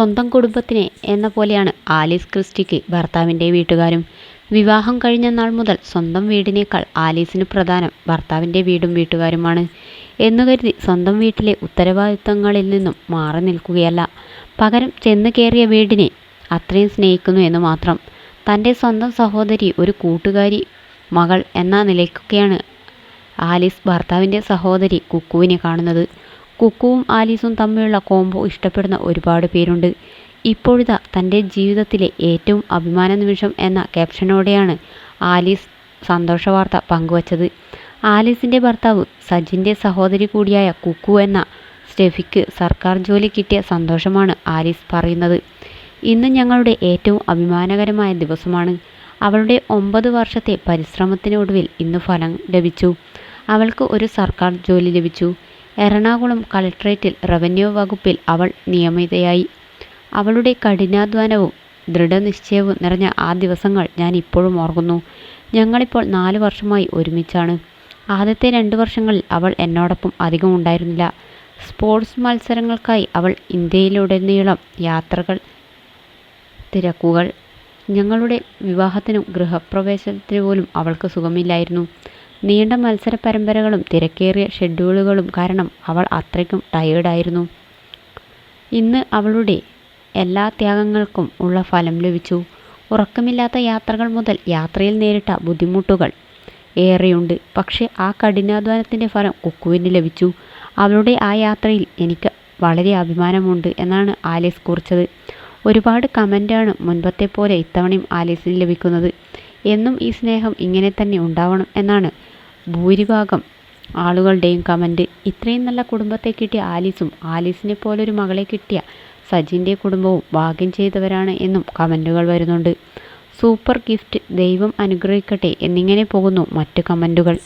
സ്വന്തം കുടുംബത്തിനെ എന്ന പോലെയാണ് ആലീസ് ക്രിസ്റ്റിക്ക് ഭർത്താവിന്റെ വീട്ടുകാരും. വിവാഹം കഴിഞ്ഞ നാൾ മുതൽ സ്വന്തം വീടിനേക്കാൾ ആലീസിന് പ്രധാനം ഭർത്താവിന്റെ വീടും വീട്ടുകാരുമാണ്. എന്നു കരുതി സ്വന്തം വീട്ടിലെ ഉത്തരവാദിത്തങ്ങളിൽ നിന്നും മാറി നിൽക്കുകയല്ല. പകരം ചെന്ന് കയറിയ വീടിനെ അത്രയും സ്നേഹിക്കുന്നു എന്ന് മാത്രം. തന്റെ സ്വന്തം സഹോദരി ഒരു കൂട്ടുകാരി മകൾ എന്ന നിലയ്ക്കൊക്കെയാണ് ആലീസ് ഭർത്താവിന്റെ സഹോദരി കുക്കുവിനെ കാണുന്നത്. കുക്കുവും ആലീസും തമ്മിലുള്ള കോംബോ ഇഷ്ടപ്പെടുന്ന ഒരുപാട് പേരുണ്ട്. ഇപ്പോഴിതാ തന്റെ ജീവിതത്തിലെ ഏറ്റവും അഭിമാന നിമിഷം എന്ന ക്യാപ്ഷനോടെയാണ് ആലീസ് സന്തോഷ വാർത്ത പങ്കുവച്ചത്. ആലീസിന്റെ ഭർത്താവ് സജിന്റെ സഹോദരി കൂടിയായ കുക്കു എന്ന സ്റ്റെഫിക്ക് സർക്കാർ ജോലി കിട്ടിയ സന്തോഷമാണ് ആലീസ് പറയുന്നത്. ഇന്ന് ഞങ്ങളുടെ ഏറ്റവും അഭിമാനകരമായ ദിവസമാണ്. അവളുടെ ഒമ്പത് വർഷത്തെ പരിശ്രമത്തിനൊടുവിൽ ഇന്ന് ഫലം ലഭിച്ചു. അവൾക്ക് ഒരു സർക്കാർ ജോലി ലഭിച്ചു. എറണാകുളം കളക്ട്രേറ്റിൽ റവന്യൂ വകുപ്പിൽ അവൾ നിയമിതയായി. അവളുടെ കഠിനാധ്വാനവും ദൃഢനിശ്ചയവും നിറഞ്ഞ ആ ദിവസങ്ങൾ ഞാൻ ഇപ്പോഴും ഓർക്കുന്നു. ഞങ്ങളിപ്പോൾ നാല് വർഷമായി ഒരുമിച്ചാണ്. ആദ്യത്തെ രണ്ട് വർഷങ്ങളിൽ അവൾ എന്നോടൊപ്പം അധികം ഉണ്ടായിരുന്നില്ല. സ്പോർട്സ് മത്സരങ്ങൾക്കായി അവൾ ഇന്ത്യയിലുടനീളം യാത്രകൾ തിരക്കുകൾ ഞങ്ങളുടെ വിവാഹത്തിനും ഗൃഹപ്രവേശനത്തിനു പോലും അവൾക്ക് സുഖമില്ലായിരുന്നു. നീണ്ട മത്സര പരമ്പരകളും തിരക്കേറിയ ഷെഡ്യൂളുകളും കാരണം അവൾ അത്രയ്ക്കും ടയേർഡായിരുന്നു ഇന്ന് അവളുടെ എല്ലാ ത്യാഗങ്ങൾക്കും ഉള്ള ഫലം ലഭിച്ചു. ഉറക്കമില്ലാത്ത യാത്രകൾ മുതൽ യാത്രയിൽ നേരിട്ട ബുദ്ധിമുട്ടുകൾ ഏറെയുണ്ട്. പക്ഷേ ആ കഠിനാധ്വാനത്തിന്റെ ഫലം കുക്കുവിന് ലഭിച്ചു. അവളുടെ ആ യാത്രയിൽ എനിക്ക് വളരെ അഭിമാനമുണ്ട് എന്നാണ് ആലീസ് കുറിച്ചത്. ഒരുപാട് കമന്റാണ് മുൻപത്തെ പോലെ ഇത്തവണയും ആലീസിന് ലഭിക്കുന്നത്. എന്നും ഈ സ്നേഹം ഇങ്ങനെ തന്നെ ഉണ്ടാവണം എന്നാണ് ഭൂരിഭാഗം ആളുകളുടെയും കമന്റ് ഇത്രയും നല്ല കുടുംബത്തെ കിട്ടിയ ആലീസും ആലീസിനെ പോലൊരു മകളെ കിട്ടിയ സജിന്റെ കുടുംബവും ഭാഗ്യം ചെയ്തവരാണ് എന്നും കമന്റുകൾ വരുന്നുണ്ട്. സൂപ്പർ ഗിഫ്റ്റ് ദൈവം അനുഗ്രഹിക്കട്ടെ എന്നിങ്ങനെ പോകുന്നു മറ്റ് കമന്റുകൾ